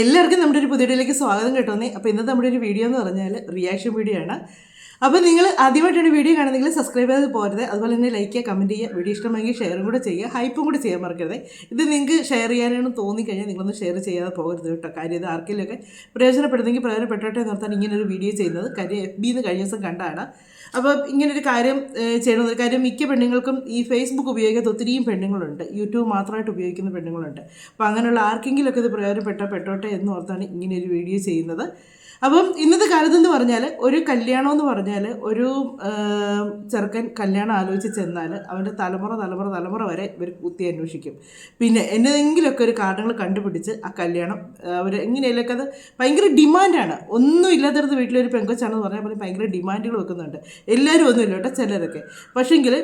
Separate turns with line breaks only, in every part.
എല്ലാവർക്കും നമ്മുടെ ഒരു പുതിയ വീഡിയോയിലേക്ക് സ്വാഗതം കേട്ടോന്നേ അപ്പോൾ ഇന്നത്തെ നമ്മുടെ ഒരു വീഡിയോ എന്ന് പറഞ്ഞാൽ റിയാക്ഷൻ വീഡിയോ ആണ്. അപ്പോൾ നിങ്ങൾ ആദ്യമായിട്ടാണ് വീഡിയോ കാണുന്നെങ്കിൽ സബ്സ്ക്രൈബ് ചെയ്ത് പോരുത് അതുപോലെ തന്നെ ലൈക്ക് ചെയ്യുക കമന്റ് ചെയ്യുക വീഡിയോ ഇഷ്ടമെങ്കിൽ ഷെയറും കൂടെ ചെയ്യുക ഹൈപ്പും കൂടെ ചെയ്യാൻ മറക്കരുത്. ഇത് നിങ്ങൾക്ക് ഷെയർ ചെയ്യാനാണ് തോന്നിക്കഴിഞ്ഞാൽ നിങ്ങളൊന്ന് ഷെയർ ചെയ്യാതെ പോകരുത് കേട്ടോ. കാര്യം ഇത് ആർക്കെങ്കിലുമൊക്കെ പ്രയോജനപ്പെടുന്നെങ്കിൽ പ്രയോജനപ്പെട്ടോട്ടെ എന്ന് ഓർത്താണ് ഇങ്ങനെ ഒരു വീഡിയോ ചെയ്യുന്നത്. കാര്യം എഫ് ബിന്ന് കഴിഞ്ഞ ദിവസം കണ്ടാണ് അപ്പോൾ ഇങ്ങനൊരു കാര്യം ഏഹ്, ചെയ്യണമെന്ന് കാര്യം മിക്ക പെണ്ണുങ്ങൾക്കും ഈ ഫേസ്ബുക്ക് ഉപയോഗിക്കാത്ത ഒത്തിരിയും പെണ്ണുങ്ങളുണ്ട്. യൂട്യൂബ് മാത്രമായിട്ട് ഉപയോഗിക്കുന്ന പെണ്ണുങ്ങളുണ്ട്. അപ്പോൾ അങ്ങനെയുള്ള ആർക്കെങ്കിലുമൊക്കെ ഇത് പ്രയോജനപ്പെട്ട പെട്ടോട്ടെ എന്ന് ഓർത്താണ് ഒരു വീഡിയോ ചെയ്യുന്നത്. അപ്പം ഇന്നത്തെ കാലത്ത് എന്ന് പറഞ്ഞാൽ ഒരു കല്യാണം എന്ന് പറഞ്ഞാൽ ഒരു ചെറുക്കൻ കല്യാണം ആലോചിച്ച് ചെന്നാൽ അവന്റെ തലമുറ തലമുറ തലമുറ വരെ ഇവർ കുത്തി അന്വേഷിക്കും. പിന്നെ എന്തെങ്കിലുമൊക്കെ ഒരു കാരണങ്ങൾ കണ്ടുപിടിച്ച് ആ കല്യാണം അവർ എങ്ങനെയല്ലൊക്കെ അത് ഭയങ്കര ഡിമാൻഡാണ്. ഒന്നും ഇല്ലാത്തടത്ത് വീട്ടിലൊരു പെങ്കൊച്ചാണെന്ന് പറഞ്ഞാൽ പോലും ഭയങ്കര ഡിമാൻഡുകൾ വെക്കുന്നുണ്ട്. എല്ലാവരും ഒന്നുമില്ല കേട്ടോ ചിലരൊക്കെ. പക്ഷേങ്കിൽ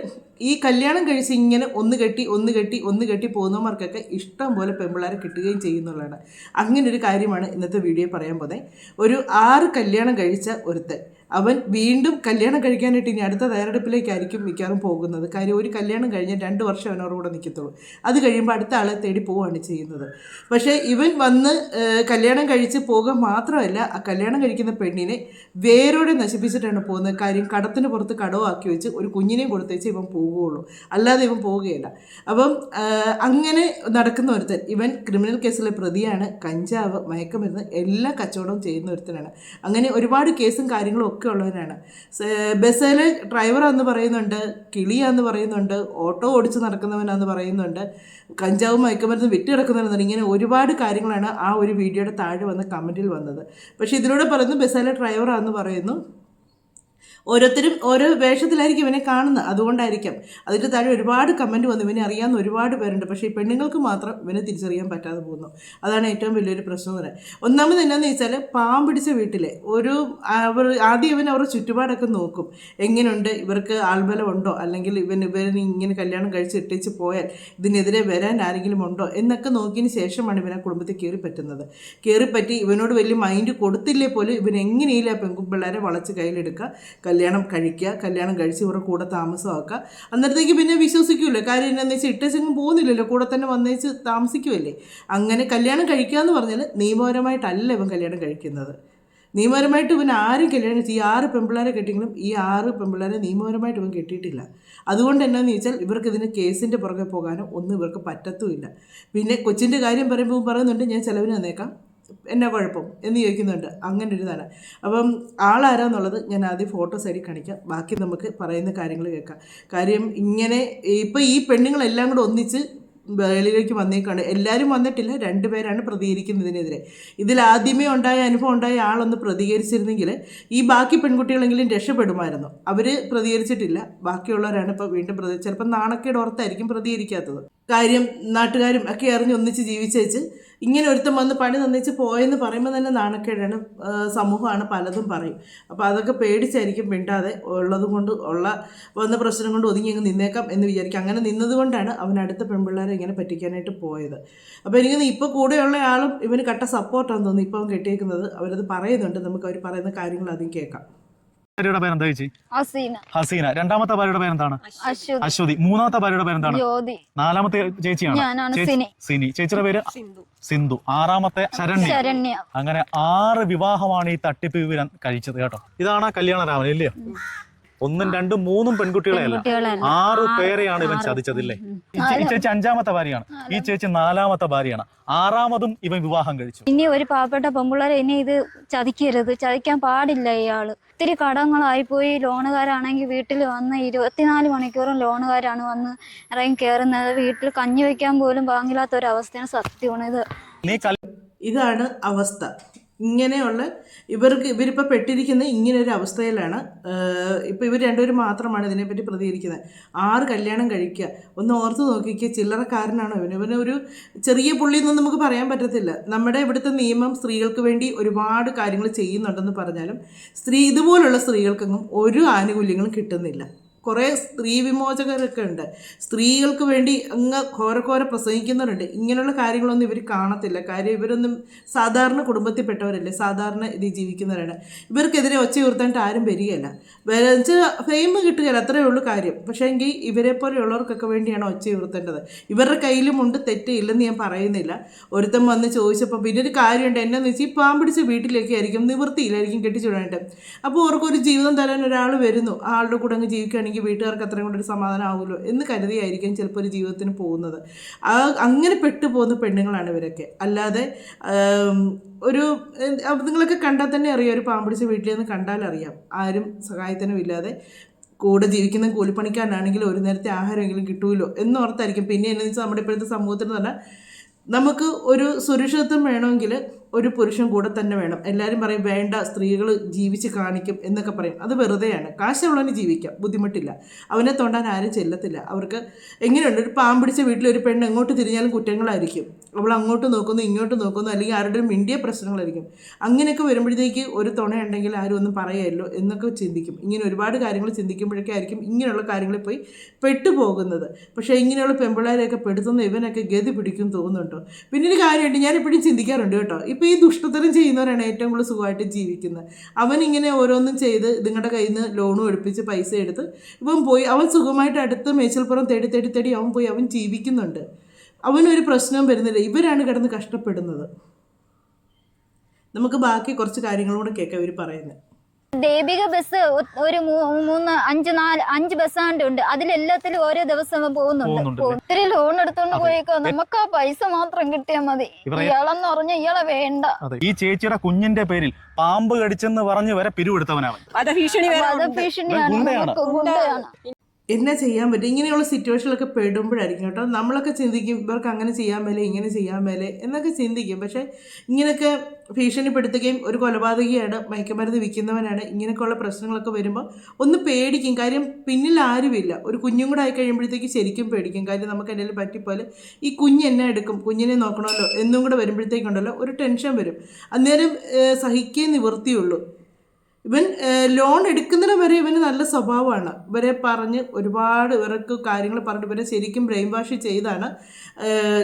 ഈ കല്യാണം കഴിച്ച് ഇങ്ങനെ ഒന്ന് കെട്ടി ഒന്ന് കെട്ടി ഒന്ന് കെട്ടി പോകുന്നവർക്കൊക്കെ ഇഷ്ടം പോലെ പെമ്പിള്ളാരെ കിട്ടുകയും ചെയ്യുന്നുള്ളതാണ്. അങ്ങനെ ഒരു കാര്യമാണ് ഇന്നത്തെ വീഡിയോ പറയാൻ പോകുന്നത്. ഒരു ആറ് കല്യാണം കഴിച്ച ഒരുത്തൻ. അവൻ വീണ്ടും കല്യാണം കഴിക്കാനായിട്ട് ഇനി അടുത്ത തയ്യാറെടുപ്പിലേക്കായിരിക്കും മിക്കവാറും പോകുന്നത്. കാര്യം ഒരു കല്യാണം കഴിഞ്ഞ് രണ്ട് വർഷം അവനോട് കൂടെ നിൽക്കത്തുള്ളൂ അത് കഴിയുമ്പോൾ അടുത്ത ആളെ തേടി പോവുകയാണ് ചെയ്യുന്നത്. പക്ഷേ ഇവൻ വന്ന് കല്യാണം കഴിച്ച് പോകുക മാത്രമല്ല ആ കല്യാണം കഴിക്കുന്ന പെണ്ണിനെ വേരോടെ നശിപ്പിച്ചിട്ടാണ് പോകുന്നത്. കാര്യം കടത്തിന് പുറത്ത് കടവാക്കി വെച്ച് ഒരു കുഞ്ഞിനെയും കൊടുത്തേച്ച് ഇവൻ പോവുകയുള്ളൂ. അല്ലാതെ ഇവൻ പോവുകയില്ല. അപ്പം അങ്ങനെ നടക്കുന്ന ഒരുത്തൻ ഇവൻ ക്രിമിനൽ കേസിലെ പ്രതിയാണ്. കഞ്ചാവ് മയക്കമരുന്ന് എല്ലാ കച്ചവടവും ചെയ്യുന്ന ഒരുത്തനാണ്. അങ്ങനെ ഒരുപാട് കേസും കാര്യങ്ങളും ഒക്കെ ഉള്ളവരാണ് ബസ്സിലെ ഡ്രൈവറാന്ന് പറയുന്നുണ്ട് കിളിയാന്ന് പറയുന്നുണ്ട് ഓട്ടോ ഓടിച്ച് നടക്കുന്നവനാന്ന് പറയുന്നുണ്ട് കഞ്ചാവ് മയക്കുമരുന്ന് വിറ്റ് കിടക്കുന്നവരെന്നുണ്ട് ഇങ്ങനെ ഒരുപാട് കാര്യങ്ങളാണ് ആ ഒരു വീഡിയോയുടെ താഴെ വന്ന് കമന്റിൽ വന്നത്. പക്ഷേ ഇതിലൂടെ പറയുന്നു ബസ്സിലെ ഡ്രൈവറാന്ന് പറയുന്നു ഓരോരുത്തരും ഓരോ വേഷത്തിലായിരിക്കും ഇവനെ കാണുന്നത്. അതുകൊണ്ടായിരിക്കാം. അതിന്റെ താഴെ ഒരുപാട് കമന്റ് വന്നു. ഇവനെ അറിയാവുന്ന ഒരുപാട് പേരുണ്ട്. പക്ഷേ ഈ പെണ്ണുങ്ങൾക്ക് മാത്രം ഇവനെ തിരിച്ചറിയാൻ പറ്റാതെ പോകുന്നു. അതാണ് ഏറ്റവും വലിയൊരു പ്രശ്നം പറയുന്നത് ഒന്നാമത് എന്നാന്ന് വെച്ചാൽ പാവം പിടിച്ച വീട്ടിലെ ഒരു അവർ ആദ്യം ഇവൻ അവരുടെ ചുറ്റുപാടൊക്കെ നോക്കും. എങ്ങനെയുണ്ട് ഇവർക്ക് ആൾബലം ഉണ്ടോ അല്ലെങ്കിൽ ഇവൻ ഇവന് ഇങ്ങനെ കല്യാണം കഴിച്ച് ഇട്ടിച്ച് പോയാൽ ഇതിനെതിരെ വരാൻ ആരെങ്കിലും ഉണ്ടോ? എന്നൊക്കെ നോക്കിയതിന് ശേഷമാണ് ഇവനെ കുടുംബത്തിൽ കയറി പറ്റുന്നത്. കയറിപ്പറ്റി ഇവനോട് വലിയ മൈൻഡ് കൊടുത്തില്ലേ പോലും ഇവൻ എങ്ങനെയില്ല പെൺപിള്ളേരെ വളച്ച് കയ്യിലെടുക്കുക. കല്യാണം കഴിക്കുക കല്യാണം കഴിച്ച് ഇവരുടെ കൂടെ താമസമാക്കുക. അന്നേരത്തേക്ക് പിന്നെ വിശ്വസിക്കുമല്ലോ കാര്യം എന്താണെന്ന് വെച്ചാൽ ഇട്ടേച്ചെങ്ങും പോകുന്നില്ലല്ലോ. കൂടെ തന്നെ വന്നേച്ച് താമസിക്കുമല്ലേ അങ്ങനെ കല്യാണം കഴിക്കുക എന്ന് പറഞ്ഞാൽ നിയമപരമായിട്ടല്ല ഇവൻ കല്യാണം കഴിക്കുന്നത്. നിയമപരമായിട്ട് ഇവൻ ആരും കല്യാണം ഈ ആറ് പെമ്പിള്ളേരെ കെട്ടിയെങ്കിലും ഈ ആറ് പെമ്പിള്ളേരെ നിയമപരമായിട്ട് ഇവൻ കെട്ടിയിട്ടില്ല. അതുകൊണ്ട് എന്നാന്ന് ചോദിച്ചാൽ ഇവർക്ക് ഇതിന് കേസിന്റെ പുറകെ പോകാനോ ഒന്നും ഇവർക്ക് പറ്റത്തുമില്ല. പിന്നെ കൊച്ചിന്റെ കാര്യം പറയുമ്പോൾ പറയുന്നുണ്ട് ഞാൻ ചിലവിന് തന്നേക്കാം. എന്നാ കുഴപ്പം എന്ന് ചോദിക്കുന്നുണ്ട്. അങ്ങനെ ഒരു ഇതാണ്. അപ്പം ആളാരാന്നുള്ളത് ഞാൻ ആദ്യം ഫോട്ടോ സൈഡിൽ കാണിക്കാം. ബാക്കി നമുക്ക് പറയുന്ന കാര്യങ്ങൾ കേൾക്കാം. കാര്യം ഇങ്ങനെ ഇപ്പം ഈ പെണ്ണുങ്ങളെല്ലാം കൂടെ ഒന്നിച്ച് വെളിയിലേക്ക് വന്നേക്കാണ്. എല്ലാവരും വന്നിട്ടില്ല. രണ്ടുപേരാണ് പ്രതികരിക്കുന്നതിനെതിരെ ഇതിൽ ആദ്യമേ ഉണ്ടായ അനുഭവം ഉണ്ടായ ആളൊന്ന് പ്രതികരിച്ചിരുന്നെങ്കിൽ ഈ ബാക്കി പെൺകുട്ടികളെങ്കിലും രക്ഷപ്പെടുമായിരുന്നു. അവർ പ്രതികരിച്ചിട്ടില്ല. ബാക്കിയുള്ളവരാണ് ഇപ്പോൾ വീണ്ടും പ്രതി ചിലപ്പോൾ നാണക്കേട് ഓർത്തായിരിക്കും പ്രതികരിക്കാത്തത്. കാര്യം നാട്ടുകാരും ഒക്കെ അറിഞ്ഞ് ഒന്നിച്ച് ജീവിച്ചേച്ച് ഇങ്ങനെ ഒരുത്തം വന്ന് പണി നന്നിച്ച് പോയെന്ന് പറയുമ്പോൾ തന്നെ നാണക്കേടാണ് സമൂഹമാണ് പലതും പറയും. അപ്പോൾ അതൊക്കെ പേടിച്ചായിരിക്കും മിണ്ടാതെ ഉള്ളത് കൊണ്ട് ഉള്ള വന്ന പ്രശ്നം കൊണ്ട് ഒതുങ്ങി അങ്ങ് നിന്നേക്കാം എന്ന് വിചാരിക്കും. അങ്ങനെ നിന്നതുകൊണ്ടാണ് അവൻ അടുത്ത പെൺപിള്ളേരെ ഇങ്ങനെ പറ്റിക്കാനായിട്ട് പോയത്. അപ്പോൾ എനിക്ക് ഇപ്പോൾ കൂടെയുള്ള ആളും ഇവന് കട്ട സപ്പോർട്ടാണെന്ന് തോന്നുന്നു. ഇപ്പോൾ അവൻ കെട്ടിയേക്കുന്നത് അവരത് പറയുന്നുണ്ട്. നമുക്ക് അവർ പറയുന്ന കാര്യങ്ങൾ അതും കേൾക്കാം.
ഭാര്യയുടെ പേര് ചേച്ചി?
ഹസീന.
ഹസീന. രണ്ടാമത്തെ ഭാര്യയുടെ പേരെന്താണ്
അശ്വതി.
അശ്വതി. മൂന്നാമത്തെ ഭാര്യയുടെ പേരെന്താണ്
ജ്യോതി.
നാലാമത്തെ ചേച്ചിയാണ്.
സിനി.
സിനി. ചേച്ചിയുടെ പേര്? സിന്ധു. ആറാമത്തെ ശരണ്യ.
ശരണ്യ.
അങ്ങനെ ആറ് വിവാഹമാണ് ഈ തട്ടിപ്പ് വിവരം കഴിച്ചത് കേട്ടോ. ഇതാണ് ആ കല്യാണ രാമൻ ഇല്ലയോ ഒന്നും രണ്ടും മൂന്നും പെൺകുട്ടികളെയല്ല. ആറ് പേരെയാണ് ഇവൻ ചതിച്ചതില്ലേ? ഈ ചേച്ചി അഞ്ചാമത്തെ ഭാര്യയാണ്. ഈ ചേച്ചി നാലാമത്തെ ഭാര്യയാണ്. ആറാമതും ഇവൻ വിവാഹം കഴിച്ചു.
ഇനി ഒരു പാവപ്പെട്ട പെമ്പിള്ളേരെ ഇനി ഇത് ചതിക്കരുത്. ചതിക്കാൻ പാടില്ല ഇയാൾ. ഒത്തിരി കടങ്ങളായി പോയി. ലോണുകാരാണെങ്കിൽ വീട്ടിൽ വന്ന് ഇരുപത്തിനാല് മണിക്കൂറും ലോണുകാരാണ് വന്ന് ഇറങ്ങി കയറുന്നത്. വീട്ടിൽ കഞ്ഞി വെക്കാൻ പോലും വാങ്ങില്ലാത്ത ഒരു അവസ്ഥയാണ് സത്യമാണ് ഇത്
ഇതാണ് അവസ്ഥ. ഇങ്ങനെയുള്ള ഇവർക്ക് ഇവരിപ്പോൾ പെട്ടിരിക്കുന്ന ഇങ്ങനെ ഒരു അവസ്ഥയിലാണ് ഇപ്പോൾ ഇവർ രണ്ടുപേരും മാത്രമാണ് ഇതിനെപ്പറ്റി പ്രതികരിക്കുന്നത്. ആറ് കല്യാണം കഴിക്കുക ഒന്ന് ഓർത്ത് നോക്കിക്കുക ചില്ലറക്കാരനാണ് ഇവന് ഇവന് ഒരു ചെറിയ പുള്ളി എന്നൊന്നും നമുക്ക് പറയാൻ പറ്റത്തില്ല. നമ്മുടെ ഇവിടുത്തെ നിയമം സ്ത്രീകൾക്ക് വേണ്ടി ഒരുപാട് കാര്യങ്ങൾ ചെയ്യുന്നുണ്ടെന്ന് പറഞ്ഞാലും സ്ത്രീ ഇതുപോലുള്ള സ്ത്രീകൾക്കൊന്നും ഒരു ആനുകൂല്യങ്ങളും കിട്ടുന്നില്ല. കുറേ സ്ത്രീ വിമോചകരൊക്കെ ഉണ്ട്. സ്ത്രീകൾക്ക് വേണ്ടി അങ്ങ് ഘോരഘോര പ്രസംഗിക്കുന്നവരുണ്ട്. ഇങ്ങനെയുള്ള കാര്യങ്ങളൊന്നും ഇവർ കാണത്തില്ല. കാര്യം ഇവരൊന്നും സാധാരണ കുടുംബത്തിൽപ്പെട്ടവരല്ലേ? സാധാരണ ഇതിൽ ജീവിക്കുന്നവരാണ്. ഇവർക്കെതിരെ ഒച്ച ഉയർത്താനായിട്ട് ആരും വരികയല്ല. വെച്ചാൽ ഫെയിം കിട്ടുകയില്ല. അത്രയേ ഉള്ളൂ കാര്യം. പക്ഷേ എങ്കിൽ ഇവരെ പോലെയുള്ളവർക്കൊക്കെ വേണ്ടിയാണ് ഒച്ച ഉയർത്തേണ്ടത്. ഇവരുടെ കയ്യിലും ഉണ്ട്. തെറ്റില്ലെന്ന് ഞാൻ പറയുന്നില്ല. ഒരുത്തൻ വന്ന് ചോദിച്ചപ്പോൾ പിന്നെ ഒരു കാര്യമുണ്ട്. എന്നാന്ന് വെച്ചാൽ ഈ പാമ്പിടിച്ച വീട്ടിലേക്ക് ആയിരിക്കും. നിവൃത്തിയില്ലായിരിക്കും കെട്ടിച്ചുവിടാനായിട്ട്. അപ്പോൾ അവർക്കൊരു ജീവിതം തരാൻ ഒരാൾ വരുന്നു. ആളുടെ കൂടെ അങ്ങ് ജീവിക്കുകയാണെങ്കിൽ വീട്ടുകാർക്ക് അത്രയും കൂടെ ഒരു സമാധാനം ആവുമല്ലോ എന്ന് കരുതിയായിരിക്കും ചിലപ്പോൾ ഒരു ജീവിതത്തിന് പോകുന്നത്. അങ്ങനെ പെട്ടുപോകുന്ന പെണ്ണുങ്ങളാണ് ഇവരൊക്കെ. അല്ലാതെ ഒരു നിങ്ങളൊക്കെ കണ്ടാൽ തന്നെ അറിയാം ഒരു പാമ്പിടിച്ച വീട്ടിൽ നിന്ന് കണ്ടാൽ അറിയാം. ആരും സഹായത്തിനും ഇല്ലാതെ കൂടെ ജീവിക്കുന്ന കൂലിപ്പണിക്കാരനാണെങ്കിൽ ഒരു നേരത്തെ ആഹാരമെങ്കിലും കിട്ടുമല്ലോ എന്നോർത്തായിരിക്കും പിന്നെ എന്നു വെച്ചാൽ നമ്മുടെ ഇപ്പോഴത്തെ സമൂഹത്തിൽ എന്ന് പറഞ്ഞാൽ നമുക്ക് ഒരു സുരക്ഷിതത്വം വേണമെങ്കിൽ ഒരു പുരുഷൻ കൂടെ തന്നെ വേണം. എല്ലാവരും പറയും വേണ്ട സ്ത്രീകൾ ജീവിച്ച് കാണിക്കും എന്നൊക്കെ പറയും. അത് വെറുതെയാണ്. കാശുള്ളവന് ജീവിക്കാം. ബുദ്ധിമുട്ടില്ല. അവനെ തൊണ്ടാൻ ആരും ചെല്ലത്തില്ല. അവർക്ക് എങ്ങനെയുണ്ട്? ഒരു പാമ്പിടിച്ച വീട്ടിൽ ഒരു പെണ്ണ് എങ്ങോട്ട് തിരിഞ്ഞാലും കുറ്റങ്ങളായിരിക്കും. അവൾ അങ്ങോട്ട് നോക്കുന്നു ഇങ്ങോട്ട് നോക്കുന്നു അല്ലെങ്കിൽ ആരുടെ മിണ്ടിയ പ്രശ്നങ്ങളായിരിക്കും. അങ്ങനെയൊക്കെ വരുമ്പോഴത്തേക്ക് ഒരു തുണയുണ്ടെങ്കിൽ ആരും ഒന്നും പറയല്ലോ എന്നൊക്കെ ചിന്തിക്കും. ഇങ്ങനെ ഒരുപാട് കാര്യങ്ങൾ ചിന്തിക്കുമ്പോഴൊക്കെ ആയിരിക്കും ഇങ്ങനെയുള്ള കാര്യങ്ങളിൽ പോയി പെട്ടുപോകുന്നത്. പക്ഷേ ഇങ്ങനെയുള്ള പെമ്പിള്ളേരെയൊക്കെ പെടുത്തുന്ന ഇവനൊക്കെ ഗതി പിടിക്കും തോന്നുന്നുണ്ടോ. പിന്നെ ഒരു കാര്യമുണ്ട്. ഞാൻ എപ്പോഴും ചിന്തിക്കാറുണ്ട് കേട്ടോ. ഇപ്പോൾ ഈ ദുഷ്ടത്തരം ചെയ്യുന്നവരാണ് ഏറ്റവും കൂടുതൽ സുഖമായിട്ട് ജീവിക്കുന്നത്. അവൻ ഇങ്ങനെ ഓരോന്നും ചെയ്ത് നിങ്ങളുടെ കയ്യിൽ നിന്ന് ലോണും എടുപ്പിച്ച് പൈസ എടുത്ത് ഇവൻ പോയി അവൻ സുഖമായിട്ട് അടുത്ത മേച്ചൽപ്പുറം തേടി തേടി തേടി അവൻ പോയി അവൻ ജീവിക്കുന്നുണ്ട്. അവനൊരു പ്രശ്നവും വരുന്നില്ല. ഇവരാണ് കിടന്ന് കഷ്ടപ്പെടുന്നത്. നമുക്ക് ബാക്കി കുറച്ച് കാര്യങ്ങളും കൂടെ കേൾക്കാം ഇവർ പറയുന്നത്.
ദീപിക ബസ് ഒരു മൂന്ന് അഞ്ച് നാല് അഞ്ച് ബസ്സാണ്ട് ഉണ്ട്. അതിലെല്ലാത്തിലും ഓരോ ദിവസം പോകുന്നുണ്ട്. ഒത്തിരി ലോൺ എടുത്തോണ്ട് പോയേക്കോ? നമുക്ക് ആ പൈസ മാത്രം കിട്ടിയാൽ മതി. ഇയാളെന്ന് പറഞ്ഞ ഇയാളെ വേണ്ട.
ഈ ചേച്ചിയുടെ കുഞ്ഞിന്റെ പേരിൽ പാമ്പ് കടിച്ചെന്ന് പറഞ്ഞു വരെ
പിരിവെടുത്തവനാണ്. ഭീഷണിയാണ്
വധഭീഷണിയാണ്.
എന്നാ ചെയ്യാൻ പറ്റും. ഇങ്ങനെയുള്ള സിറ്റുവേഷനിലൊക്കെ പെടുമ്പോഴായിരിക്കും കേട്ടോ. നമ്മളൊക്കെ ചിന്തിക്കും ഇവർക്ക് അങ്ങനെ ചെയ്യാൻ മേലെ ഇങ്ങനെ ചെയ്യാൻ മേലെ എന്നൊക്കെ ചിന്തിക്കും. പക്ഷേ ഇങ്ങനെയൊക്കെ ഭീഷണിപ്പെടുത്തുകയും ഒരു കൊലപാതകയാണ് മയക്കുമരുന്ന് വിൽക്കുന്നവനാണ് ഇങ്ങനെയൊക്കെയുള്ള പ്രശ്നങ്ങളൊക്കെ വരുമ്പോൾ ഒന്ന് പേടിക്കും. കാര്യം പിന്നിൽ ആരുമില്ല. ഒരു കുഞ്ഞും കൂടെ ആയി കഴിയുമ്പോഴത്തേക്ക് ശരിക്കും പേടിക്കും. കാര്യം നമുക്ക് എന്തെങ്കിലും പറ്റിപ്പോലെ ഈ കുഞ്ഞ് എന്നെ എടുക്കും കുഞ്ഞിനെ നോക്കണമല്ലോ എന്നും കൂടെ വരുമ്പോഴത്തേക്കുണ്ടല്ലോ ഒരു ടെൻഷൻ വരും. അന്നേരം സഹിക്കേ നിവൃത്തിയുള്ളൂ. ഇവൻ ലോൺ എടുക്കുന്നതിന് വരെ ഇവന് നല്ല സ്വഭാവമാണ്. ഇവരെ പറഞ്ഞ് ഒരുപാട് ഇവർക്ക് കാര്യങ്ങൾ പറഞ്ഞിട്ട് ഇവരെ ശരിക്കും ബ്രെയിൻ വാഷ് ചെയ്താണ്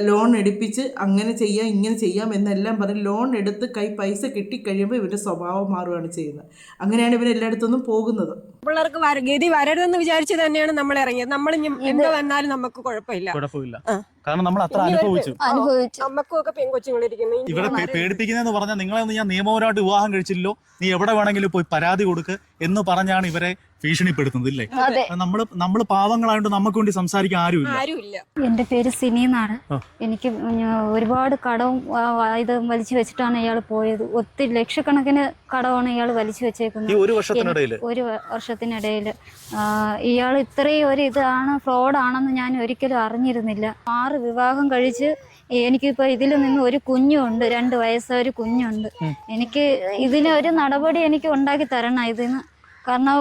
ലോൺ എടുപ്പിച്ച് അങ്ങനെ ചെയ്യാം ഇങ്ങനെ ചെയ്യാം എന്നെല്ലാം പറഞ്ഞ് ലോൺ എടുത്ത് കൈ പൈസ കിട്ടിക്കഴിയുമ്പോൾ ഇവന്റെ സ്വഭാവം മാറുകയാണ് ചെയ്യുന്നത്. അങ്ങനെയാണ് ഇവർ എല്ലായിടത്തുനിന്നും പോകുന്നത്.
പിള്ളേർക്ക് വര- ഗതി വരരുതെന്ന് വിചാരിച്ച് തന്നെയാണ് നമ്മൾ ഇറങ്ങിയത്. നമ്മൾ എന്താ വന്നാലും നമുക്ക് കുഴപ്പമില്ല.
കുഴപ്പമില്ല. കാരണം നമ്മൾ അത്ര അനുഭവിച്ചു.
അനുഭവിച്ചു.
പെൺകൊച്ചുങ്ങളിരിക്കുന്നു.
ഇവിടെ പേ- പേടിപ്പിക്കുന്നതെന്ന് പറഞ്ഞാൽ നിങ്ങളെ ഒന്നും ഞാൻ നിയമപരമായിട്ട് വിവാഹം കഴിച്ചില്ലോ നീ എവിടെ വേണമെങ്കിലും പോയി പരാതി കൊടുക്ക് എന്ന് പറഞ്ഞാണ് ഇവരെ ഭീഷണിപ്പെടുത്തുന്നത് ഇല്ലേ?
അതെ.
നമ്മൾ നമ്മൾ പാവങ്ങളായതുകൊണ്ട് നമുക്ക് വേണ്ടി സംസാരിക്കാൻ ആരുമില്ല.
ആരുമില്ല.
എന്റെ പേര് സിനി എന്നാണ്
ആ.
എനിക്ക് ഒരുപാട് കടവും ആ, ആ, ഇത് വലിച്ചു വെച്ചിട്ടാണ് ഇയാൾ പോയത്. ഒത്തിരി ലക്ഷക്കണക്കിന് കടമാണ് ഇയാൾ വലിച്ചു
ഈ
വെച്ചേക്കുന്നത്
ഒരു വർഷത്തിനിടയിൽ
ഒരു വ- വർഷത്തിനിടയിൽ ഇയാൾ ഇത്രയും ഒരു ഇതാണ് ഫ്രോഡാണെന്ന് ഞാൻ ഒരിക്കലും അറിഞ്ഞിരുന്നില്ല. ആറ് വിവാഹം കഴിച്ച് എനിക്കിപ്പോൾ ഇതിൽ നിന്ന് ഒരു കുഞ്ഞുണ്ട് രണ്ട് വയസ്സായ ഒരു കുഞ്ഞുണ്ട് എനിക്ക് ഇതിന് ഒരു നടപടി എനിക്ക് ഉണ്ടാക്കി തരണം ഇതിന്. കാരണം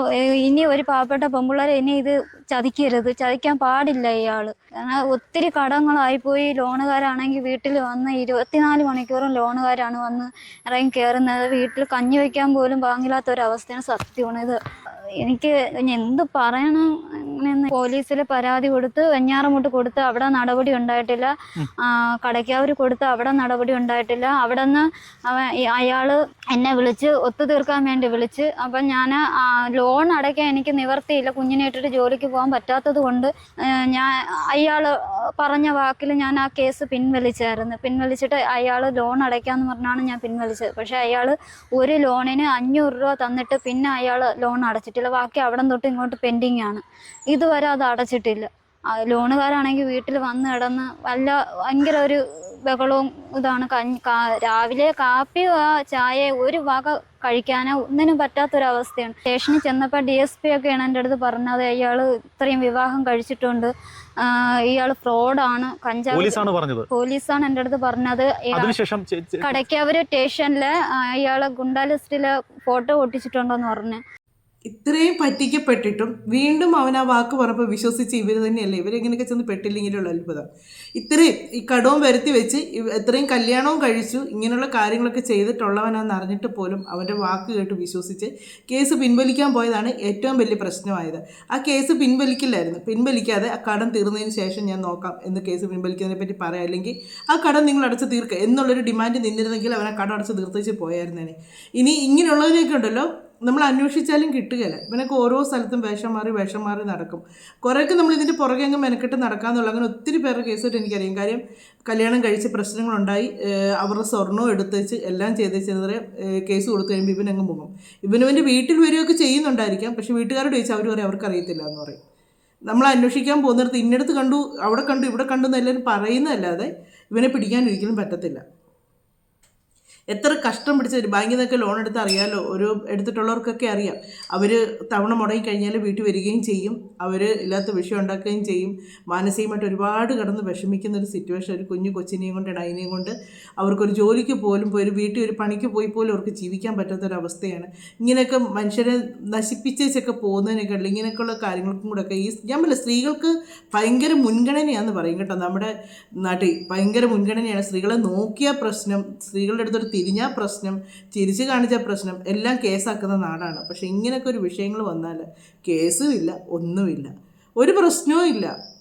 ഇനി ഒരു പാവപ്പെട്ട പെമ്പിള്ളേരെ ഇനി ഇത് ചതിക്കരുത്. ചതിക്കാൻ പാടില്ല ഇയാൾ കാരണം ഒത്തിരി കടങ്ങളായിപ്പോയി ലോണുകാരാണെങ്കിൽ വീട്ടിൽ വന്ന് ഇരുപത്തിനാല് മണിക്കൂറും ലോണുകാരാണ് വന്ന് ഇറങ്ങി കയറുന്നത് വീട്ടിൽ കഞ്ഞി വയ്ക്കാൻ പോലും പാങ്ങില്ലാത്ത ഒരവസ്ഥയാണ് സത്യമാണ് ഇത്. എനിക്ക് എന്ത് പറയണം? അങ്ങനെയൊന്ന് പോലീസിൽ പരാതി കൊടുത്ത് വെഞ്ഞാറമുട്ട് കൊടുത്ത് അവിടെ നടപടി ഉണ്ടായിട്ടില്ല. കടയ്ക്കാവർ കൊടുത്ത് അവിടെ നടപടി ഉണ്ടായിട്ടില്ല. അവിടെ നിന്ന് അയാൾ എന്നെ വിളിച്ച് ഒത്തുതീർക്കാൻ വേണ്ടി വിളിച്ച് അപ്പം ഞാൻ ലോൺ അടയ്ക്കാൻ എനിക്ക് നിവർത്തിയില്ല. കുഞ്ഞിനെ ഇട്ടിട്ട് ജോലിക്ക് പോകാൻ പറ്റാത്തത് കൊണ്ട് ഞാൻ അയാൾ പറഞ്ഞ വാക്കിൽ ഞാൻ ആ കേസ് പിൻവലിച്ചായിരുന്നു. പിൻവലിച്ചിട്ട് അയാൾ ലോൺ അടയ്ക്കാന്ന് പറഞ്ഞാണ് ഞാൻ പിൻവലിച്ചത്. പക്ഷേ അയാൾ ഒരു ലോണിന് അഞ്ഞൂറ് രൂപ തന്നിട്ട് പിന്നെ അയാൾ ലോൺ അടച്ചിട്ടില്ല. ബാക്കി അവിടം തൊട്ട് ഇങ്ങോട്ട് പെൻഡിങ് ആണ് ഇതുവരെ അത് അടച്ചിട്ടില്ല. ലോണുകാരാണെങ്കിൽ വീട്ടിൽ വന്ന് കിടന്ന് വല്ല ഭയങ്കര ഒരു ബഹളവും ഇതാണ്. രാവിലെ കാപ്പിയോ ആ ചായ ഒരു വക കഴിക്കാനോ ഒന്നിനും പറ്റാത്തൊരവസ്ഥയാണ്. സ്റ്റേഷനിൽ ചെന്നപ്പോൾ ഡി എസ് പി ഒക്കെയാണ് എന്റെ അടുത്ത് പറഞ്ഞത്. ഇയാൾ ഇത്രയും വിവാഹം കഴിച്ചിട്ടുണ്ട്. ഇയാൾ ഫ്രോഡാണ്. കഞ്ചാവ്
പോലീസാണ് പറഞ്ഞത്.
പോലീസാണ് എന്റെ അടുത്ത് പറഞ്ഞത്. ഇയാ- സ്റ്റേഷനിലെ ഇയാളെ ഗുണ്ടാ ലിസ്റ്റിൽ ഫോട്ടോ ഒട്ടിച്ചിട്ടുണ്ടോന്ന് പറഞ്ഞു.
ഇത്രയും പറ്റിക്കപ്പെട്ടിട്ടും വീണ്ടും അവൻ ആ വാക്ക് പറഞ്ഞപ്പോൾ വിശ്വസിച്ച് ഇവർ തന്നെയല്ലേ? ഇവരെങ്ങനെയൊക്കെ ചെന്ന് പെട്ടില്ലെങ്കിലുള്ള അത്ഭുതം. ഇത്രയും ഈ കടവും വരുത്തി വെച്ച് എത്രയും കല്യാണവും കഴിച്ചു ഇങ്ങനെയുള്ള കാര്യങ്ങളൊക്കെ ചെയ്തിട്ടുള്ളവനാണെന്ന് അറിഞ്ഞിട്ട് പോലും അവന്റെ വാക്ക് കേട്ട് വിശ്വസിച്ച് കേസ് പിൻവലിക്കാൻ പോയതാണ് ഏറ്റവും വലിയ പ്രശ്നമായത്. ആ കേസ് പിൻവലിക്കില്ലായിരുന്നു. പിൻവലിക്കാതെ ആ കടം തീർന്നതിന് ശേഷം ഞാൻ നോക്കാം എന്ന് കേസ് പിൻവലിക്കുന്നതിനെ പറ്റി പറയാം. അല്ലെങ്കിൽ ആ കടം നിങ്ങൾ അടച്ച് തീർക്കുക എന്നുള്ളൊരു ഡിമാൻഡ് നിന്നിരുന്നെങ്കിൽ അവൻ ആ കടം അടച്ച് തീർത്തേച്ച് പോയായിരുന്നേനെ. ഇനി ഇങ്ങനെയുള്ളവരെയൊക്കെ ഉണ്ടല്ലോ. നമ്മൾ അന്വേഷിച്ചാലും കിട്ടുകയില്ല. ഇവനൊക്കെ ഓരോ സ്ഥലത്തും വേഷം മാറി വേഷം മാറി നടക്കും. കുറേയൊക്കെ നമ്മൾ ഇതിന്റെ പുറകെ അങ്ങ് മെനക്കെട്ട് നടക്കാന്നുള്ള. അങ്ങനെ ഒത്തിരി പേരുടെ കേസായിട്ട് എനിക്കറിയാം. കാര്യം കല്യാണം കഴിച്ച് പ്രശ്നങ്ങളുണ്ടായി അവരുടെ സ്വർണവും എടുത്തേച്ച് എല്ലാം ചെയ്തേച്ചെതിരെ കേസ് കൊടുത്തു കഴിയുമ്പോൾ ഇവനങ്ങ് പോകും. ഇവനവന്റെ വീട്ടിൽ വരികയൊക്കെ ചെയ്യുന്നുണ്ടായിരിക്കാം. പക്ഷെ വീട്ടുകാരോട് ചോദിച്ചാൽ അവർ പറയും അവർക്ക് അറിയത്തില്ല എന്ന് പറയും. നമ്മൾ അന്വേഷിക്കാൻ പോകുന്നിടത്ത് ഇന്നടത്ത് കണ്ടു അവിടെ കണ്ടു ഇവിടെ കണ്ടു എന്നെല്ലാവരും പറയുന്നതല്ലാതെ ഇവനെ പിടിക്കാൻ ഒരിക്കലും പറ്റത്തില്ല. എത്ര കഷ്ടം പിടിച്ച ഒരു ബാങ്കിൽ നിന്നൊക്കെ ലോൺ എടുത്ത് അറിയാമല്ലോ ഒരു എടുത്തിട്ടുള്ളവർക്കൊക്കെ അറിയാം. അവർ തവണ മുടങ്ങി കഴിഞ്ഞാൽ വീട്ടിൽ വരികയും ചെയ്യും. അവർ ഇല്ലാത്ത വിഷയം ഉണ്ടാക്കുകയും ചെയ്യും. മാനസികമായിട്ട് ഒരുപാട് കടന്ന് വിഷമിക്കുന്ന ഒരു സിറ്റുവേഷൻ ഒരു കുഞ്ഞു കൊച്ചിനെയും കൊണ്ട് ഡൈനെയും കൊണ്ട് അവർക്കൊരു ജോലിക്ക് പോലും പോയി ഒരു വീട്ടിൽ ഒരു പണിക്ക് പോയി പോലും അവർക്ക് ജീവിക്കാൻ പറ്റാത്തൊരവസ്ഥയാണ്. ഇങ്ങനെയൊക്കെ മനുഷ്യരെ നശിപ്പിച്ചേച്ചൊക്കെ പോകുന്നതിനേക്കാൾ ഇങ്ങനെയൊക്കെയുള്ള കാര്യങ്ങൾക്കും കൂടെ ഒക്കെ ഈ ഞാൻ പറയില്ല സ്ത്രീകൾക്ക് ഭയങ്കര മുൻഗണനയാണെന്ന് പറയും കേട്ടോ. നമ്മുടെ നാട്ടിൽ ഭയങ്കര മുൻഗണനയാണ്. സ്ത്രീകളെ നോക്കിയ പ്രശ്നം. സ്ത്രീകളുടെ അടുത്തൊരു തിരിഞ്ഞ പ്രശ്നം തിരിച്ച് കാണിച്ച പ്രശ്നം എല്ലാം കേസാക്കുന്ന നാടാണ്. പക്ഷെ ഇങ്ങനെയൊക്കെ ഒരു വിഷയങ്ങൾ വന്നാൽ കേസും ഇല്ല ഒന്നുമില്ല. ഒരു പ്രശ്നവും ഇല്ല.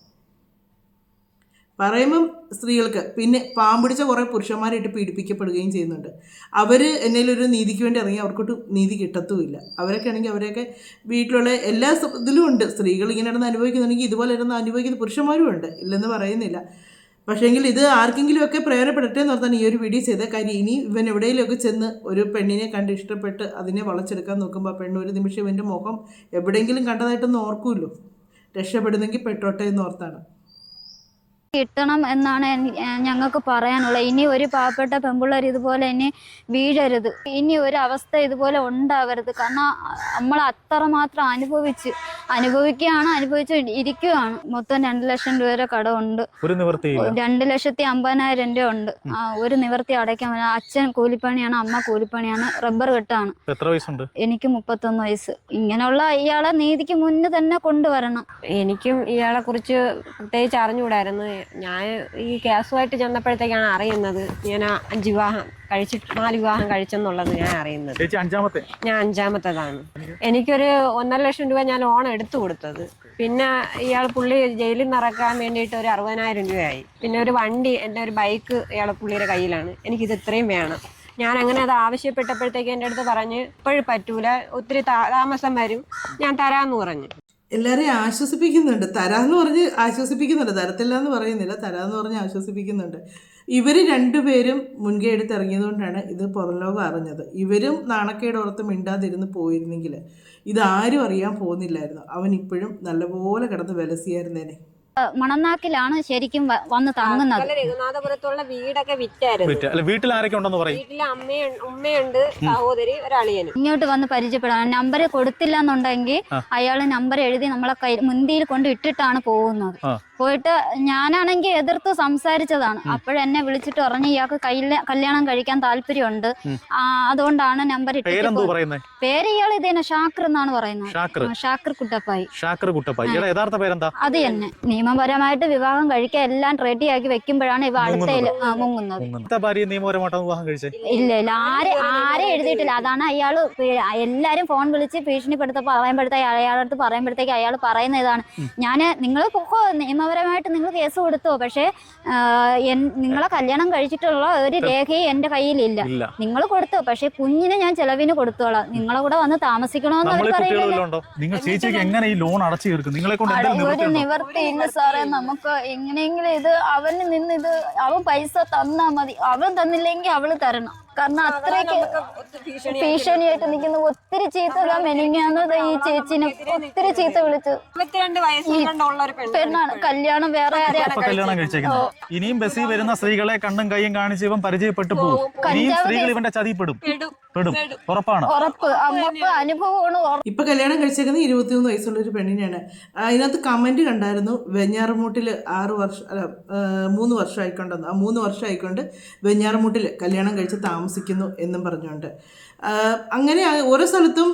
പറയുമ്പം സ്ത്രീകൾക്ക് പിന്നെ പാമ്പിടിച്ച കുറേ പുരുഷന്മാരായിട്ട് പീഡിപ്പിക്കപ്പെടുകയും ചെയ്യുന്നുണ്ട്. അവർ എന്നേലും ഒരു നീതിക്ക് വേണ്ടി ഇറങ്ങി അവർക്കൊട്ട് നീതി കിട്ടത്തുമില്ല. അവരൊക്കെ ആണെങ്കിൽ അവരെയൊക്കെ വീട്ടിലുള്ള എല്ലാ ഇതിലും ഉണ്ട്. സ്ത്രീകൾ ഇങ്ങനെ നടന്ന് അനുഭവിക്കുന്നുണ്ടെങ്കിൽ ഇതുപോലെ ഇടന്ന് അനുഭവിക്കുന്ന പുരുഷന്മാരും ഉണ്ട്. ഇല്ലെന്ന് പറയുന്നില്ല. പക്ഷേങ്കിൽ ഇത് ആർക്കെങ്കിലുമൊക്കെ പ്രയോജനപ്പെടട്ടെ എന്ന് ഓർത്താണ് ഈ ഒരു വീഡിയോ ചെയ്ത കാര്യം ഇനി ഇവൻ എവിടെയെങ്കിലുമൊക്കെ ചെന്ന് ഒരു പെണ്ണിനെ കണ്ട് ഇഷ്ടപ്പെട്ട് അതിനെ വളച്ചെടുക്കാൻ നോക്കുമ്പോൾ ആ പെണ്ണ് ഒരു നിമിഷം ഇവന്റെ മുഖം എവിടെയെങ്കിലും കണ്ടതായിട്ടൊന്നും ഓർക്കുമല്ലോ രക്ഷപ്പെടുന്നെങ്കിൽ പെട്ടോട്ടെ എന്ന് ഓർത്താണ്.
കിട്ടണം എന്നാണ് ഞങ്ങൾക്ക് പറയാനുള്ളത്. ഇനി ഒരു പാവപ്പെട്ട പെൺപിള്ളേർ ഇതുപോലെ ഇനി വീഴരുത്. ഇനി ഒരു അവസ്ഥ ഇതുപോലെ ഉണ്ടാവരുത്. കാരണം നമ്മൾ അത്രമാത്രം അനുഭവിച്ച് അനുഭവിക്കുകയാണ് അനുഭവിച്ച് ഇരിക്കുകയാണ്. മൊത്തം രണ്ട് ലക്ഷം രൂപയുടെ കടമുണ്ട്.
ഒരു നിവൃത്തി
രണ്ട് ലക്ഷത്തി അമ്പതിനായിരം രൂപ ഉണ്ട് ആ, ഒരു നിവർത്തി അടയ്ക്കാൻ പറ്റില്ല. അച്ഛൻ കൂലിപ്പണിയാണ് അമ്മ കൂലിപ്പണിയാണ് റബ്ബർ
കെട്ടാണ്. എത്ര വയസ്സുണ്ട്?
എനിക്ക് മുപ്പത്തൊന്ന് വയസ്സ്. ഇങ്ങനെയുള്ള ഇയാളെ നീതിക്ക് മുന്നേ തന്നെ കൊണ്ടുവരണം.
എനിക്കും ഇയാളെ കുറിച്ച് പ്രത്യേകിച്ച് അറിഞ്ഞുകൂടായിരുന്നു. ഞാൻ ഈ കേസുമായിട്ട് ചെന്നപ്പോഴത്തേക്കാണ് അറിയുന്നത്. ഞാൻ വിവാഹം കഴിച്ചിട്ട് നാല് വിവാഹം കഴിച്ചെന്നുള്ളത് ഞാൻ അറിയുന്നത്.
ചേച്ചി അഞ്ചാമത്തെ?
ഞാൻ അഞ്ചാമത്തേതാണ്. എനിക്കൊരു ഒന്നര ലക്ഷം രൂപ ഞാൻ ലോൺ എടുത്തു കൊടുത്തത്. പിന്നെ ഇയാൾ പുള്ളി ജയിലിൽ നിറക്കാൻ വേണ്ടിട്ട് വേണ്ടിയിട്ട് ഒരു അറുപതിനായിരം രൂപയായി. പിന്നെ ഒരു വണ്ടി എന്റെ ഒരു ബൈക്ക് ഇയാളെ പുള്ളിയുടെ കയ്യിലാണ്. എനിക്കിത് ഇത്രയും വേണം. ഞാൻ അങ്ങനെ അത് ആവശ്യപ്പെട്ടപ്പോഴത്തേക്ക് എന്റെ അടുത്ത് പറഞ്ഞ് ഇപ്പോഴും പറ്റൂല. ഒത്തിരി താമസം വരും. ഞാൻ തരാമെന്ന് പറഞ്ഞു.
എല്ലാവരെയും ആശ്വസിപ്പിക്കുന്നുണ്ട്. തരാന്ന് പറഞ്ഞ് ആശ്വസിപ്പിക്കുന്നുണ്ട്. തരത്തില്ല എന്ന് പറയുന്നില്ല. തരാന്ന് പറഞ്ഞ് ആശ്വസിപ്പിക്കുന്നുണ്ട്. ഇവർ രണ്ടുപേരും മുൻകൈ എടുത്ത് ഇറങ്ങിയതുകൊണ്ടാണ് ഇത് പുറം ലോകം അറിഞ്ഞത്. ഇവരും നാണക്കേട് ഓർത്ത് മിണ്ടാതിരുന്ന് പോയിരുന്നെങ്കിൽ ഇതാരും അറിയാൻ പോകുന്നില്ലായിരുന്നു. അവൻ ഇപ്പോഴും നല്ലപോലെ കിടന്ന് വിലസിയായിരുന്നേനെ.
മണനാക്കിലാണ് ശരിക്കും വന്ന് തങ്ങുന്നത്.
രഘുനാഥപുരത്തുള്ള വീടൊക്കെ വിറ്റായിരുന്നു.
വീട്ടിൽ ആരൊക്കെ ഉണ്ടെന്ന് പറയും.
വീട്ടിലെ അമ്മയും ഉമ്മയുണ്ട് സഹോദരി ഒരളിയനും.
ഇങ്ങോട്ട് വന്ന് പരിചയപ്പെടാൻ. നമ്പർ കൊടുത്തില്ല എന്നുണ്ടെങ്കിൽ അയാൾ നമ്പർ എഴുതി നമ്മളെ കൈ മുന്തിയിൽ കൊണ്ട് ഇട്ടിട്ടാണ് പോകുന്നത്. പോയിട്ട് ഞാനാണെങ്കിൽ എതിർത്ത് സംസാരിച്ചതാണ്. അപ്പോഴെന്നെ വിളിച്ചിട്ട് പറഞ്ഞു ഇയാൾക്ക് കല്യാണം കഴിക്കാൻ താല്പര്യമുണ്ട്. അതുകൊണ്ടാണ് നമ്പർ പേര് ഇയാൾ ഇതേനെ ഷാക്കർ എന്നാണ് പറയുന്നത്.
ഷാക്കർ
കുട്ടപ്പായി.
ഷാക്കർ കുട്ടപ്പ ഇയാളെ യഥാർത്ഥ പേരെന്താ?
അത് തന്നെ. നിയമപരമായിട്ട് വിവാഹം കഴിക്കാൻ എല്ലാം റെഡിയാക്കി വെക്കുമ്പോഴാണ് ഇവ അടുത്തയിൽ മുങ്ങുന്നത്. ഇല്ല ഇല്ല. ആരെ ആരെ എഴുതിയിട്ടില്ല. അതാണ് അയാൾ എല്ലാരും ഫോൺ വിളിച്ച് ഭീഷണിപ്പെടുത്ത പറയുമ്പോഴത്തേക്ക് അയാളുടെ അടുത്ത് പറയുമ്പോഴത്തേക്ക് അയാൾ പറയുന്ന ഇതാണ്. ഞാൻ നിങ്ങൾ പൊക്കോ നിയമപരമായിട്ട് നിങ്ങൾ കേസ് കൊടുത്തോ? പക്ഷേ നിങ്ങളെ കല്യാണം കഴിച്ചിട്ടുള്ള ഒരു രേഖയും എന്റെ കയ്യിലില്ല.
ഇല്ല.
നിങ്ങൾ കൊടുത്തോ? പക്ഷെ കുഞ്ഞിനെ ഞാൻ ചെലവിന് കൊടുത്തോളാം. നിങ്ങളെ കൂടെ വന്ന് താമസിക്കണോന്ന് അവർ
ഉണ്ടോ? നിങ്ങൾ ചേച്ചിക്ക് എങ്ങനെ ഈ ലോൺ അടച്ചു തീർക്കും? നിങ്ങളെ കൊണ്ട്
ഒരു നിവർത്തിയില്ല സാറേ. നമുക്ക് എങ്ങനെയെങ്കിലും ഇത് അവന് നിന്ന് ഇത് അവൻ പൈസ തന്നാ മതി. അവൻ തന്നില്ലെങ്കിൽ അവൾ തരണം. കാരണം അത്രയ്ക്ക് ഭീഷണിയായിട്ട് നിൽക്കുന്ന ഒത്തിരി ചീത്ത മെനിങ്ങാന്നത് ഈ ചേച്ചിനെ ഒത്തിരി ചീത്ത വിളിച്ചു
ഇരുപത്തിരണ്ട് വയസ്സ് കണ്ടുള്ള ഒരു പെണ്ണ്
പെണ്ണാണ്. കല്യാണം വേറെ ആരെയാ
കല്യാണം കഴിച്ചേക്കുന്നത്. ഇനിയും ബസ്സിൽ വരുന്ന സ്ത്രീകളെ കണ്ണും കൈയും കാണിച്ച് ഇവൻ പരിചയപ്പെട്ടു പോകും. സ്ത്രീകൾ ഇവന്റെ ചതിപ്പെടും.
പെടും.
ഉറപ്പാണ്.
ഉറപ്പ്. അനുഭവമാണ്
ഇപ്പൊ കല്യാണം കഴിച്ചേക്കുന്നത് ഇരുപത്തിമൂന്ന് വയസ്സുള്ള ഒരു പെണ്ണിനെയാണ്. അതിനകത്ത് കമന്റ് കണ്ടായിരുന്നു വെഞ്ഞാറമൂട്ടിൽ ആറ് വർഷം അല്ല മൂന്ന് വർഷം ആയിക്കൊണ്ടെന്ന് ആ മൂന്ന് വർഷം ആയിക്കൊണ്ട് വെഞ്ഞാറമൂട്ടിൽ കല്യാണം കഴിച്ച് താമസിക്കുന്നു എന്നും പറഞ്ഞുകൊണ്ട്. അങ്ങനെ ഓരോ സ്ഥലത്തും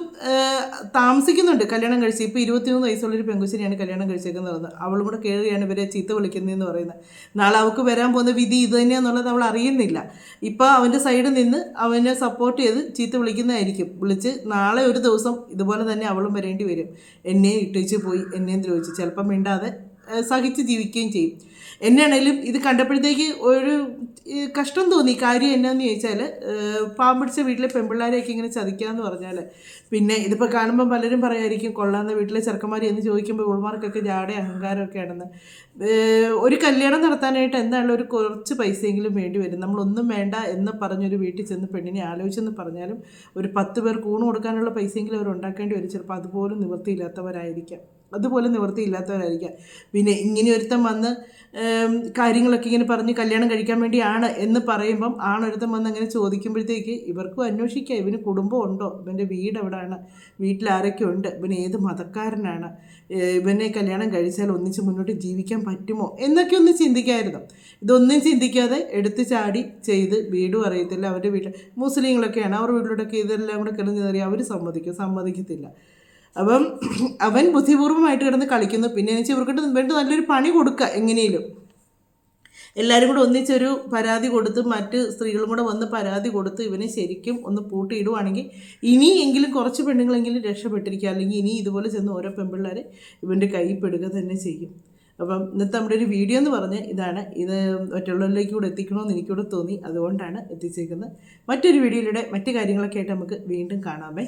താമസിക്കുന്നുണ്ട് കല്യാണം കഴിച്ച്. ഇപ്പോൾ ഇരുപത്തിമൂന്ന് വയസ്സുള്ളൊരു പെങ്കുശ്ശേരിയാണ് കല്യാണം കഴിച്ചേക്കുന്നത്. അവളും കൂടെ കയറിയാണ് ഇവരെ ചീത്ത വിളിക്കുന്നതെന്ന് പറയുന്നത്. നാളെ അവൾക്ക് വരാൻ പോകുന്ന വിധി ഇത് തന്നെയാന്നുള്ളത് അവൾ അറിയുന്നില്ല. ഇപ്പോൾ അവന്റെ സൈഡിൽ നിന്ന് അവനെ സപ്പോർട്ട് ചെയ്ത് ചീത്ത വിളിക്കുന്നതായിരിക്കും. വിളിച്ച് നാളെ ഒരു ദിവസം ഇതുപോലെ തന്നെ അവളും വരേണ്ടി വരും. എന്നെ ഇട്ടിച്ച് പോയി എന്നെയും ദ്രോഹിച്ച്. ചിലപ്പം മിണ്ടാതെ സഹിച്ച് ജീവിക്കുകയും ചെയ്യും. എന്നെയാണേലും ഇത് കണ്ടപ്പോഴത്തേക്ക് ഒരു കഷ്ടം തോന്നി. കാര്യം എന്നാന്ന് ചോദിച്ചാൽ പാമ്പിടിച്ച വീട്ടിലെ പെൺപിള്ളേരെയൊക്കെ ഇങ്ങനെ ചതിക്കാന്ന് പറഞ്ഞാൽ പിന്നെ ഇതിപ്പോൾ കാണുമ്പോൾ പലരും പറയായിരിക്കും കൊള്ളാന്ന വീട്ടിലെ ചെറുക്കന്മാർ എന്ന് ചോദിക്കുമ്പോൾ ഉൾമാർക്കൊക്കെ ജാടെ അഹങ്കാരമൊക്കെ ആണെന്ന്. ഒരു കല്യാണം നടത്താനായിട്ട് എന്തായാലും ഒരു കുറച്ച് പൈസയെങ്കിലും വേണ്ടി വരും. നമ്മളൊന്നും വേണ്ട എന്ന് പറഞ്ഞൊരു വീട്ടിൽ ചെന്ന് പെണ്ണിനെ ആലോചിച്ചെന്ന് പറഞ്ഞാലും ഒരു പത്ത് പേർക്ക് ഊണ് കൊടുക്കാനുള്ള പൈസയെങ്കിലും അവർ ഉണ്ടാക്കേണ്ടി വരും. ചിലപ്പോൾ അതുപോലും നിവൃത്തിയില്ലാത്തവരായിരിക്കാം. അതുപോലെ നിവൃത്തിയില്ലാത്തവരായിരിക്കാം. പിന്നെ ഇങ്ങനെ ഒരുത്തൻ വന്ന് കാര്യങ്ങളൊക്കെ ഇങ്ങനെ പറഞ്ഞ് കല്യാണം കഴിക്കാൻ വേണ്ടിയാണ് എന്ന് പറയുമ്പം ആണൊരുത്തൻ വന്ന് അങ്ങനെ ചോദിക്കുമ്പോഴത്തേക്ക് ഇവർക്കും അന്വേഷിക്കാം ഇവന് കുടുംബം ഉണ്ടോ? ഇവന്റെ വീട് എവിടെയാണ് വീട്ടിൽ ആരൊക്കെ ഉണ്ട്? ഇവൻ ഏത് മതക്കാരനാണ്? ഇവനെ കല്യാണം കഴിച്ചാൽ ഒന്നിച്ച് മുന്നോട്ട് ജീവിക്കാൻ പറ്റുമോ? എന്നൊക്കെ ഒന്ന് ചിന്തിക്കായിരുന്നു. ഇതൊന്നും ചിന്തിക്കാതെ എടുത്തു ചാടി ചെയ്ത് വീടും അറിയത്തില്ല അവരുടെ വീട്ടിൽ മുസ്ലിങ്ങളൊക്കെയാണ്. അവർ വീട്ടിലോട്ടൊക്കെ ഇതെല്ലാം കൂടെ കിടന്നു കയറി അവർ സമ്മതിക്കും. സമ്മതിക്കത്തില്ല. അപ്പം അവൻ ബുദ്ധിപൂർവമായിട്ട് കിടന്ന് കളിക്കുന്നു. പിന്നെ എന്ന് വെച്ചാൽ ഇവർക്കിട്ട് വേണ്ട നല്ലൊരു പണി കൊടുക്കുക എങ്ങനെയും എല്ലാവരും കൂടെ ഒന്നിച്ചൊരു പരാതി കൊടുത്ത് മറ്റ് സ്ത്രീകളും കൂടെ വന്ന് പരാതി കൊടുത്ത് ഇവനെ ശരിക്കും ഒന്ന് പൂട്ടിയിടുവാണെങ്കിൽ ഇനിയെങ്കിലും കുറച്ച് പെണ്ണുങ്ങളെങ്കിലും രക്ഷപ്പെട്ടിരിക്കുക. അല്ലെങ്കിൽ ഇനി ഇതുപോലെ ചെന്ന് ഓരോ പെൺപിള്ളേരെ ഇവന്റെ കയ്യിൽ പെടുക തന്നെ ചെയ്യും. അപ്പം ഇന്നത്തെ നമ്മുടെ ഒരു വീഡിയോ എന്ന് പറഞ്ഞ് ഇതാണ്. ഇത് മറ്റുള്ളവരിലേക്ക് കൂടെ എത്തിക്കണമെന്ന് എനിക്കൂടെ തോന്നി. അതുകൊണ്ടാണ് എത്തിച്ചേക്കുന്നത്. മറ്റൊരു വീഡിയോയിലൂടെ മറ്റു കാര്യങ്ങളൊക്കെ ആയിട്ട് നമുക്ക് വീണ്ടും കാണാമേ